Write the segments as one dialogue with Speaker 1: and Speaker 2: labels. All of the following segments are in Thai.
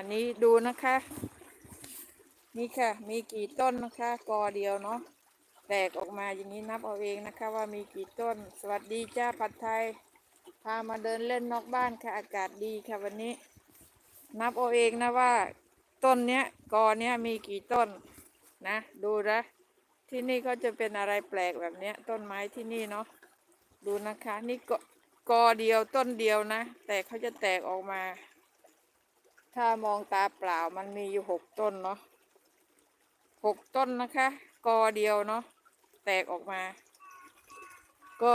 Speaker 1: อันนี้ดูนะคะ นี่ค่ะ มีกี่ต้นนะคะ กอเดียวเนาะแตกออกมาอย่างนี้นับเอาเองนะคะ ว่ามีกี่ต้น สวัสดีจ้าผัดไทย พามาเดินเล่นนอกบ้านค่ะ อากาศดีค่ะวันนี้ นับเอาเองนะว่า ต้นเนี้ยกอเนี้ยมีกี่ต้นนะ ดูนะที่นี่ก็จะเป็นอะไรแปลกแบบเนี้ย ต้นไม้ที่นี่เนาะดูนะคะ นี่กกอเดียวต้นเดียวนะ แต่เขาจะแตกออกมา ถ้ามองตาเปล่ามันมีอยู่หกต้นเนาะหกต้นนะคะ กอเดียวเนาะแตกออกมา ก็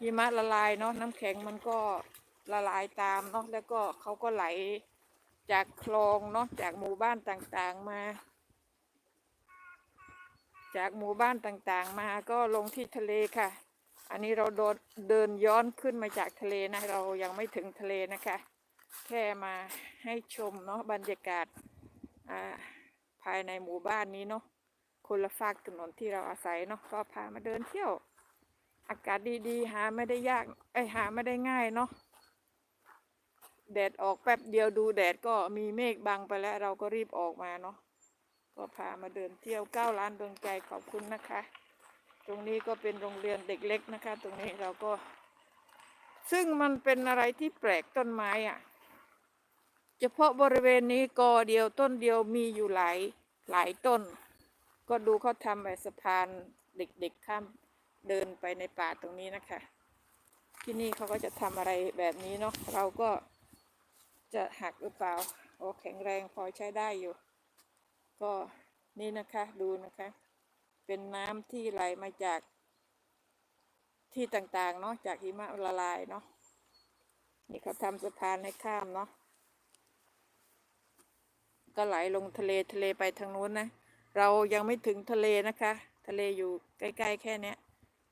Speaker 1: หิมะละลายเนาะน้ำแข็งมันก็ละลายตามเนาะแล้วก็เขาก็ไหลจากคลองเนาะจากหมู่บ้านต่างๆมา จากหมู่บ้านต่างๆมาก็ลงที่ทะเลค่ะ อันนี้เราโดนเดินย้อนขึ้นมาจากทะเลนะ เรายังไม่ถึงทะเลนะคะ แค่มาให้ชมเนาะบรรยากาศาภายในหมู่บ้านนี้เนาะคนละฝากถนนที่เราอาศัยเนาะก็พามาเดินเที่ยว อากาศดีๆ หาไม่ได้ยากไอหาไม่ได้ง่ายเนาะแดดออกแป๊บเดียวดูแดดก็มีเมฆบังไปแล้วเราก็รีบออกมาเนาะก็พามาเดินเที่ยวเก้าล้านดวงใจขอบคุณนะคะ ตรงนี้ก็เป็นโรงเรียนเด็กเล็กนะคะ ตรงนี้เราก็ ซึ่งมันเป็นอะไรที่แปลกต้นไม้อะ เฉพาะบริเวณนี้กอเดียวต้นเดียวมีอยู่หลายหลายต้น ก็ดูเขาทำแบบสะพานเด็กๆข้ามเดินไปในป่าตรงนี้นะคะ ที่นี่เขาก็จะทำอะไรแบบนี้เนาะเราก็จะหักหรือเปล่าโอ้แข็งแรงพอใช้ได้อยู่ ก็นี่นะคะดูนะคะ เป็นน้ำที่ไหลมาจากที่ต่างๆเนาะจากหิมะละลายเนาะนี่เขาทำสะพานให้ข้ามเนาะ ก็ไหลลงทะเลทะเลไปทางนู้นนะ เรายังไม่ถึงทะเลนะคะ ทะเลอยู่ใกล้ๆแค่เนี้ย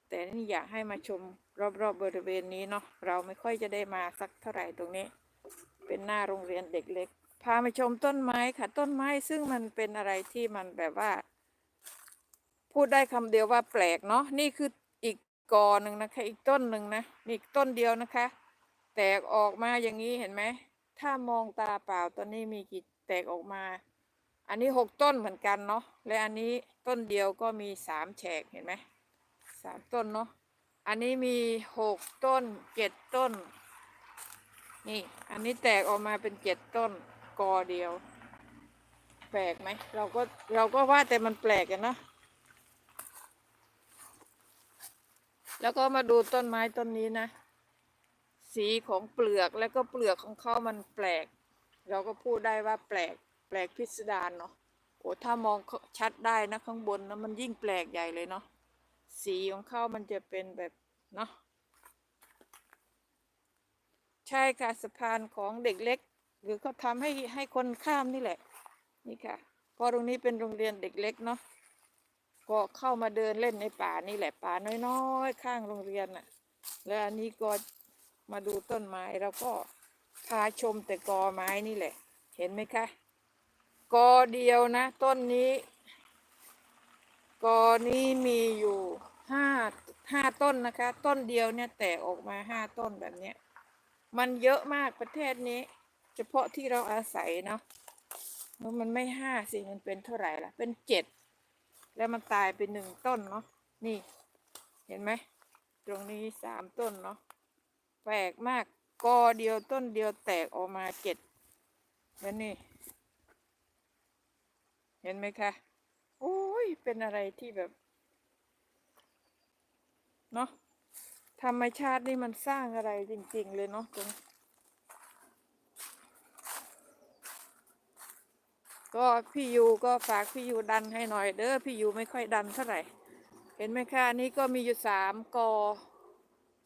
Speaker 1: แต่นี่อยากให้มาชมรอบๆบริเวณนี้เนาะ เราไม่ค่อยจะได้มาสักเท่าไหร่ตรงนี้ เป็นหน้าโรงเรียนเด็กเล็ก พามาชมต้นไม้ค่ะ ต้นไม้ซึ่งมันเป็นอะไรที่มันแบบว่า พูดได้คำเดียวว่าแปลกเนาะ นี่คืออีกกอหนึ่งนะคะ อีกต้นหนึ่งนะนี่อีกต้นเดียวนะคะ แตกออกมาอย่างนี้เห็นไหม ถ้ามองตาเปล่าตอนนี้มีกี่ แตกออกมา อันนี้หกต้นเหมือนกันเนาะ และอันนี้ต้นเดียวก็มีสามแฉกเห็นไหมสามต้นเนาะ อันนี้มีหกต้นเจ็ดต้น นี่ อันนี้แตกออกมาเป็นเจ็ดต้นกอเดียว แปลกไหม เราก็เราก็ว่าแต่มันแปลกกันเนาะแล้วก็มาดูต้นไม้ต้นนี้นะ สีของเปลือกแล้วก็เปลือกของเขามันแปลก เราก็พูดได้ว่าแปลกแปลกพิสดารเนาะโอ้ถ้ามองชัดได้นะข้างบนนะมันยิ่งแปลกใหญ่เลยเนาะสีของเขามันจะเป็นแบบเนาะใช่ค่ะสะพานของเด็กเล็ก หรือเขาทำให้ให้คนข้ามนี่แหละ นี่ค่ะพราะตรงนี้เป็นโรงเรียนเด็กเล็กเนาะก็เข้ามาเดินเล่นในป่านี่แหละป่าน้อยๆข้างโรงเรียนน่ะ แล้วอันนี้ก็มาดูต้นไม้แล้วก็ พาชมแต่กอไม้นี่แหละ เห็นไหมคะ กอเดียวนะ ต้นนี้ กอนี้มีอยู่ห้าห้าต้นนะคะ ต้นเดียวเนี่ยแตกออกมาห้าต้นแบบเนี้ยมันเยอะมากประเทศนี้ เฉพาะที่เราอาศัยเนาะมันไม่ห้าสิมันเป็นเท่าไหร่ล่ะ เป็นเจ็ดแล้วมันตายไปหนึ่งต้นเนาะนี่ เห็นไหม ตรงนี้สามต้นเนาะแปลกมาก กอเดียวต้นเดียวแตกออกมาเจ็ดแล้วนี่ เห็นไหมคะ โอ้ย เป็นอะไรที่แบบ เนาะธรรมชาตินี่มันสร้างอะไรจริง ๆ เลยเนาะตรงก็พี่ยูก็ฝากพี่ยูดันให้หน่อย เด้อพี่ยูไม่ค่อยดันเท่าไหร่ เห็นไหมคะอันนี้ก็มีอยู่สามกอ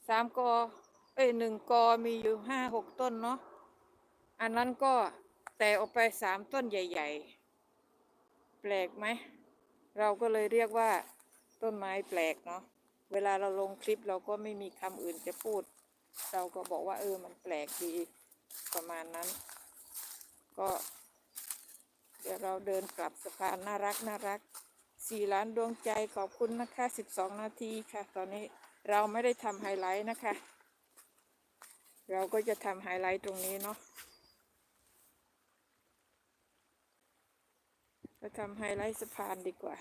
Speaker 1: สามกอ เอ้ยหนึ่งกอมีอยู่ห้าหกต้นเนาะอันนั้นก็แตกออกไปสามต้นใหญ่ ๆ แปลกไหม เราก็เลยเรียกว่า ต้นไม้แปลกเนาะเวลาเราลงคลิปเราก็ไม่มีคำอื่นจะพูด เราก็บอกว่าเออมันแปลกดีประมาณนั้น ก็ เดี๋ยวเราเดินกลับสะพานน่ารักน่ารักสี่ล้านดวงใจขอบคุณนะคะสิบสองนาทีค่ะ ตอนนี้เราไม่ได้ทำไฮไลท์นะคะ เราก็จะทำไฮไลท์ตรงนี้เนาะก็ทำไฮไลท์สะพานดีกว่า